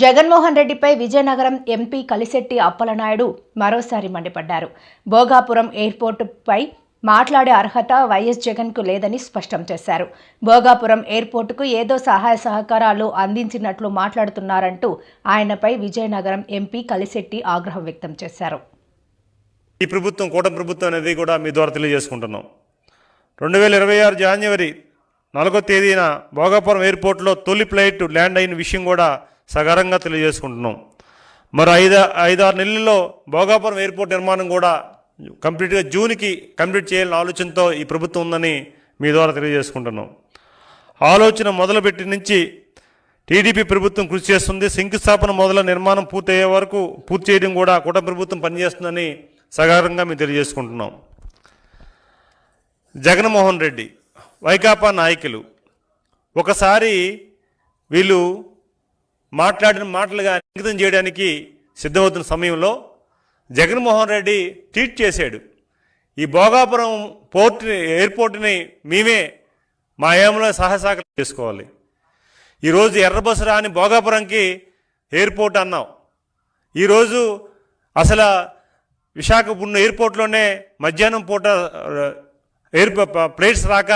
జగన్మోహన్ రెడ్డిపై విజయనగరం ఎంపీ కలిశెట్టి అప్పలనాయుడు మరోసారి మండిపడ్డారు. భోగాపురం ఎయిర్పోర్టుపై మాట్లాడే అర్హత వైఎస్ జగన్కు లేదని స్పష్టం చేశారు. భోగాపురం ఎయిర్పోర్టుకు ఏదో సహాయ సహకారాలు అందించినట్లు మాట్లాడుతున్నారంటూ ఆయనపై విజయనగరం ఎంపీ కలిశెట్టి ఆగ్రహం వ్యక్తం చేశారు. ఈ ప్రభుత్వం కూటమి ప్రభుత్వం అనేది కూడా మీ ద్వారా తెలియజేసుకుంటున్నాం. రెండు వేల ఇరవై ఆరు జనవరి నాలుగో తేదీన భోగాపురం ఎయిర్పోర్ట్లో తొలి ఫ్లైట్ ల్యాండ్ అయిన విషయం కూడా సగరంగా తెలియజేసుకుంటున్నాం. మరి ఐదు ఐదారు నెలల్లో భోగాపురం ఎయిర్పోర్ట్ నిర్మాణం కూడా కంప్లీట్గా జూన్కి కంప్లీట్ చేయాలని ఆలోచనతో ఈ ప్రభుత్వం ఉందని మీ ద్వారా తెలియజేసుకుంటున్నాం. ఆలోచన మొదలుపెట్టి నుంచి టీడీపీ ప్రభుత్వం కృషి చేస్తుంది. శంకుస్థాపన మొదల నిర్మాణం పూర్తయ్యే వరకు పూర్తి చేయడం కూడా కూటమి ప్రభుత్వం పనిచేస్తుందని సగారంగా మేము తెలియజేసుకుంటున్నాం. జగన్మోహన్ రెడ్డి వైకాపా నాయకులు. ఒకసారి వీళ్ళు మాట్లాడిన మాటలుగా అంకితం చేయడానికి సిద్ధమవుతున్న సమయంలో జగన్మోహన్ రెడ్డి ట్వీట్ చేశాడు. ఈ భోగాపురం పోర్ట్ ఎయిర్పోర్ట్ని మేమే మా ఏమలో సహసాకం చేసుకోవాలి. ఈరోజు ఎర్రబస్సు రాని భోగాపురంకి ఎయిర్పోర్ట్ అన్నాం. ఈరోజు అసలు విశాఖపట్నం ఎయిర్పోర్ట్లోనే మధ్యాహ్నం పూట ఎయిర్ ప్లేట్స్ రాక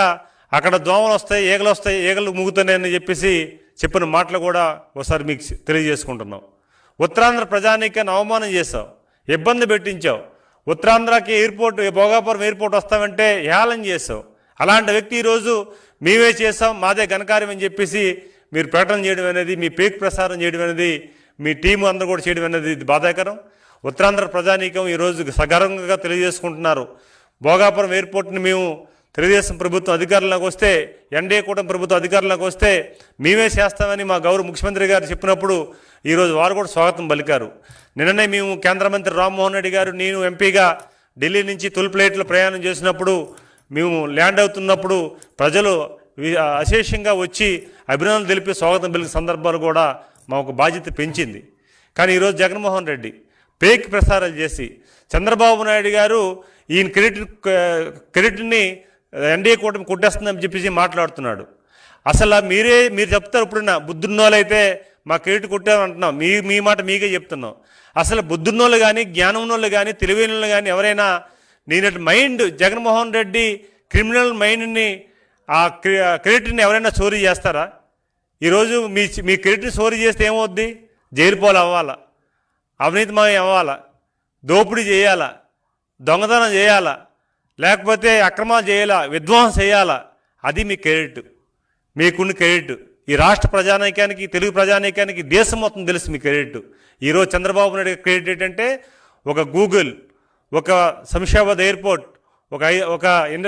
అక్కడ దోమలు వస్తాయి ఈగలు వస్తాయి ఈగలు ముగుతున్నాయని చెప్పేసి చెప్పిన మాటలు కూడా ఒకసారి మీకు తెలియజేసుకుంటున్నాం. ఉత్తరాంధ్ర ప్రజానీకాన్ని అవమానం చేశావు ఇబ్బంది పెట్టించావు. ఉత్తరాంధ్రకి ఎయిర్పోర్ట్ భోగాపురం ఎయిర్పోర్ట్ వస్తామంటే హేళన చేసావు అలాంటి వ్యక్తి ఈరోజు మేమే చేసాం మాదే ఘనకార్యం అని చెప్పేసి మీరు ప్రకటన చేయడం అనేది మీ పేక్ ప్రసారం చేయడం అనేది మీ టీం అందరూ కూడా చేయడం అనేది ఇది బాధాకరం. ఉత్తరాంధ్ర ప్రజానీకం ఈరోజు సగర్వంగా తెలియజేసుకుంటున్నారు. భోగాపురం ఎయిర్పోర్ట్ని మేము తెలుగుదేశం ప్రభుత్వం అధికారంలోకి వస్తే ఎన్డీఏ కూటమి ప్రభుత్వం అధికారంలోకి వస్తే మేమే చేస్తామని మా గౌరవ ముఖ్యమంత్రి గారు చెప్పినప్పుడు ఈరోజు వారు కూడా స్వాగతం పలికారు. నిన్ననే మేము కేంద్ర మంత్రి రామ్మోహన్ రెడ్డి గారు నేను ఎంపీగా ఢిల్లీ నుంచి తొలి ప్లేట్లో ప్రయాణం చేసినప్పుడు మేము ల్యాండ్ అవుతున్నప్పుడు ప్రజలు అశేషంగా వచ్చి అభినందనలు తెలిపి స్వాగతం పలికిన సందర్భాలు కూడా మాకు బాధ్యత పెంచింది. కానీ ఈరోజు జగన్మోహన్ రెడ్డి పేక్ ప్రసారాలు చేసి చంద్రబాబు నాయుడు గారు ఈయన క్రెడిట్ క్రెడిట్ని ఎన్డీఏ కూటమి కొట్టేస్తుందని చెప్పేసి మాట్లాడుతున్నాడు. అసలు మీరే మీరు చెప్తారు ఇప్పుడున్న బుద్ధున్నోళ్ళైతే మా క్రెడిట్ కొట్టామంటున్నాం మీ మీ మాట మీకే చెప్తున్నాం. అసలు బుద్ధున్నోళ్ళు కానీ జ్ఞానంలో కానీ తెలివైన వాళ్ళు కానీ ఎవరైనా నేను మైండ్ జగన్మోహన్ రెడ్డి క్రిమినల్ మైండ్ని ఆ క్రెడిట్ని ఎవరైనా చోరీ చేస్తారా? ఈరోజు మీ మీ క్రెడిట్ని చోరీ చేస్తే ఏమవుద్ది? జైలు అవ్వాలా? అవ్వాలా అవినీతిమయం అవ్వాలా? దోపిడీ చేయాలా? దొంగతనం చేయాలా? లేకపోతే అక్రమాలు చేయాలా? విధ్వంసం చేయాలా? అది మీ క్రెడిట్ మీకున్న క్రెడిట్ ఈ రాష్ట్ర ప్రజానైకానికి తెలుగు ప్రజానైకానికి దేశం మొత్తం తెలుసు మీ క్రెడిట్ ఈరోజు చంద్రబాబు నాయుడు క్రెడిట్ ఏంటంటే ఒక గూగుల్ ఒక శంషాబాద్ ఎయిర్పోర్ట్ ఒక ఐ ఒక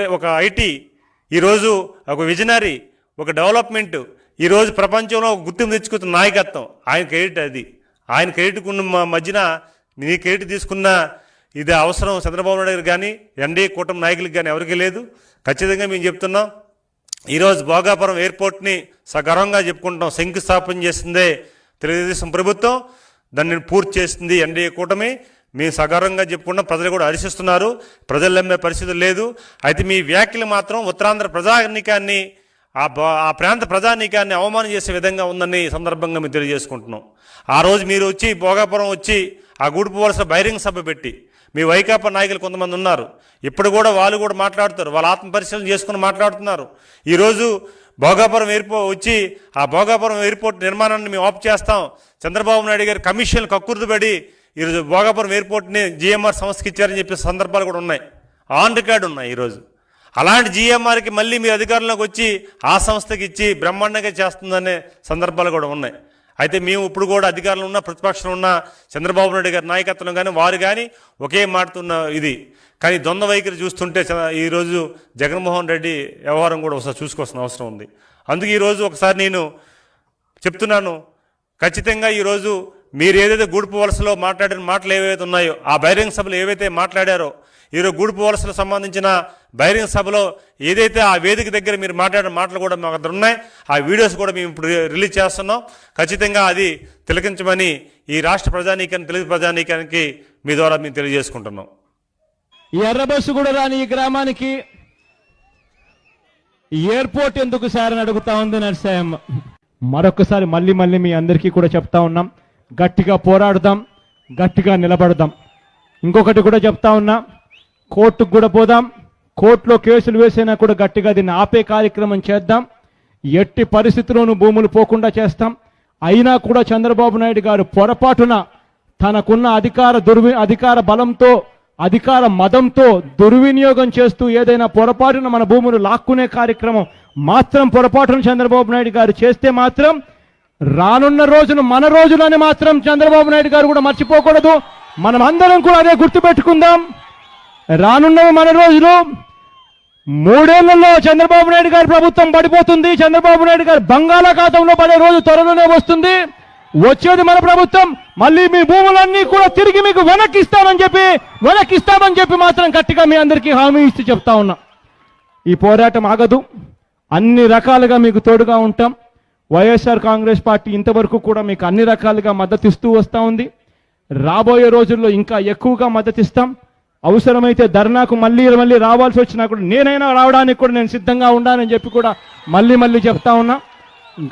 ఒక ఐటీ ఈరోజు ఒక విజనరీ ఒక డెవలప్మెంట్ ఈరోజు ప్రపంచంలో ఒక గుర్తింపు తెచ్చుకున్న నాయకత్వం. ఆయన క్రెడిట్ అది. ఆయన క్రెడిట్ ఉన్న మధ్యన నీ క్రెడిట్ తీసుకున్న ఇది అవసరం చంద్రబాబు నాయుడు గారు కానీ ఎన్డీఏ కూటమి నాయకులకు కానీ ఎవరికీ లేదు. ఖచ్చితంగా మేము చెప్తున్నాం ఈరోజు భోగాపురం ఎయిర్పోర్ట్ని సగర్వంగా చెప్పుకుంటాం శంకుస్థాపన చేసిందే తెలుగుదేశం ప్రభుత్వం. దాన్ని పూర్తి చేసింది ఎన్డీఏ కూటమి. మేము సగర్వంగా చెప్పుకుంటాం ప్రజలు కూడా హర్షిస్తున్నారు. ప్రజలు నమ్మే పరిస్థితి లేదు. అయితే మీ వ్యాఖ్యలు మాత్రం ఉత్తరాంధ్ర ప్రజానీకాన్ని ఆ ఆ ప్రాంత ప్రజానీకాన్ని అవమానం చేసే విధంగా ఉందని ఈ సందర్భంగా మేము తెలియజేసుకుంటున్నాం. ఆ రోజు మీరు వచ్చి భోగాపురం వచ్చి ఆ గూడుపు వలస బహిరంగ సభ పెట్టి మీ వైకాపా నాయకులు కొంతమంది ఉన్నారు. ఇప్పుడు కూడా వాళ్ళు కూడా మాట్లాడుతారు. వాళ్ళ ఆత్మపరిశీలన చేసుకుని మాట్లాడుతున్నారు. ఈరోజు భోగాపురం ఎయిర్పోర్ట్ వచ్చి ఆ భోగాపురం ఎయిర్పోర్ట్ నిర్మాణాన్ని మేము ఆఫ్ చేస్తాం. చంద్రబాబు నాయుడు గారు కమిషన్ కక్కుర్తుపడి ఈరోజు భోగాపురం ఎయిర్పోర్ట్ని జిఎంఆర్ సంస్థకి ఇచ్చారని చెప్పే సందర్భాలు కూడా ఉన్నాయి. ఆన్ రికార్డు ఉన్నాయి ఈరోజు అలాంటి జిఎంఆర్కి మళ్ళీ మీ అధికారంలోకి వచ్చి ఆ సంస్థకి ఇచ్చి బ్రహ్మాండంగా చేస్తుందనే సందర్భాలు కూడా ఉన్నాయి. అయితే మేము ఇప్పుడు కూడా అధికారంలో ఉన్న ప్రతిపక్షంలో ఉన్న చంద్రబాబు నాయుడు గారి నాయకత్వం కానీ వారు కానీ ఒకే మాటతున్న ఇది. కానీ ద్వంద్వ వైఖరి చూస్తుంటే చ- ఈరోజు జగన్మోహన్ రెడ్డి వ్యవహారం కూడా ఒకసారి చూసుకోవాల్సిన అవసరం ఉంది. అందుకే ఈరోజు ఒకసారి నేను చెప్తున్నాను ఖచ్చితంగా ఈరోజు మీరు ఏదైతే గూడుపు వలసలో మాట్లాడిన మాటలు ఏవైతే ఉన్నాయో ఆ బహిరంగ సభలు ఏవైతే మాట్లాడారో ఈరోజు గూడుపు వలసలకు సంబంధించిన బహిరంగ సభలో ఏదైతే ఆ వేదిక దగ్గర మీరు మాట్లాడిన మాటలు కూడా మాకు దగ్గర ఉన్నాయి ఆ వీడియోస్ కూడా మేము ఇప్పుడు రిలీజ్ చేస్తున్నాం. ఖచ్చితంగా అది తిలకించమని ఈ రాష్ట్ర ప్రజానీకాన్ని తెలుగు ప్రజానీకానికి మీ ద్వారా మేము తెలియజేసుకుంటున్నాం. ఈ ఎర్ర బస్సు కూడా రాని ఈ గ్రామానికి ఈ ఎయిర్పోర్ట్ ఎందుకు సార్ అని అడుగుతా ఉంది నరసాయమ్మ. మరొకసారి మళ్ళీ మళ్ళీ మీ అందరికీ కూడా చెప్తా ఉన్నాం. గట్టిగా పోరాడదాం గట్టిగా నిలబడదాం. ఇంకొకటి కూడా చెప్తా ఉన్నా కోర్టుకు కూడా పోదాం. కోర్టులో కేసులు వేసినా కూడా గట్టిగా దీన్ని ఆపే కార్యక్రమం చేద్దాం. ఎట్టి పరిస్థితుల్లోనూ భూములు పోకుండా చేస్తాం. అయినా కూడా చంద్రబాబు నాయుడు గారు పొరపాటున తనకున్న అధికార దుర్వి అధికార బలంతో అధికార మదంతో దుర్వినియోగం చేస్తూ ఏదైనా పొరపాటున మన భూములు లాక్కునే కార్యక్రమం మాత్రం పొరపాటున చంద్రబాబు నాయుడు గారు చేస్తే మాత్రం రానున్న రోజును మన రోజులని మాత్రం చంద్రబాబు నాయుడు గారు కూడా మర్చిపోకూడదు. మనం అందరం కూడా అదే గుర్తుపెట్టుకుందాం. రానున్న మన రోజులు. మూడేళ్ళలో చంద్రబాబు నాయుడు గారి ప్రభుత్వం పడిపోతుంది. చంద్రబాబు నాయుడు గారు బంగాళాఖాతంలో పడే రోజు త్వరలోనే వస్తుంది. వచ్చేది మన ప్రభుత్వం. మళ్ళీ మీ భూములన్నీ కూడా తిరిగి మీకు వెనక్కి ఇస్తామని చెప్పి వెనక్కి ఇస్తామని చెప్పి మాత్రం గట్టిగా మీ అందరికీ హామీ ఇస్తూ చెప్తా ఉన్నా. ఈ పోరాటం ఆగదు. అన్ని రకాలుగా మీకు తోడుగా ఉంటాం. వైఎస్ఆర్ కాంగ్రెస్ పార్టీ ఇంతవరకు కూడా మీకు అన్ని రకాలుగా మద్దతు ఇస్తూ వస్తూ ఉంది. రాబోయే రోజుల్లో ఇంకా ఎక్కువగా మద్దతు ఇస్తాం అవసరమైతే ధర్నాకు మళ్ళీ మళ్ళీ రావాల్సి వచ్చినా కూడా నేనైనా రావడానికి కూడా నేను సిద్ధంగా ఉండాలని చెప్పి కూడా మళ్ళీ మళ్ళీ చెప్తా ఉన్నా.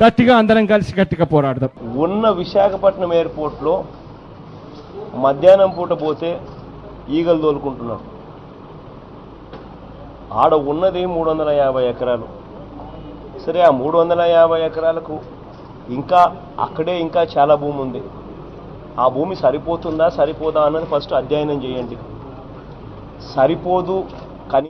గట్టిగా అందరం కలిసి గట్టిగా పోరాడదాం. ఉన్న విశాఖపట్నం ఎయిర్పోర్ట్లో మధ్యాహ్నం పూట పోతే ఈగలు తోలుకుంటున్నారు ఆడ ఉన్నది మూడు వందల యాభై ఎకరాలు. సరే ఆ మూడు వందల యాభై ఎకరాలకు ఇంకా అక్కడే ఇంకా చాలా భూమి ఉంది. ఆ భూమి సరిపోతుందా సరిపోదా అన్నది ఫస్ట్ అధ్యయనం చేయండి. సరిపోదు కని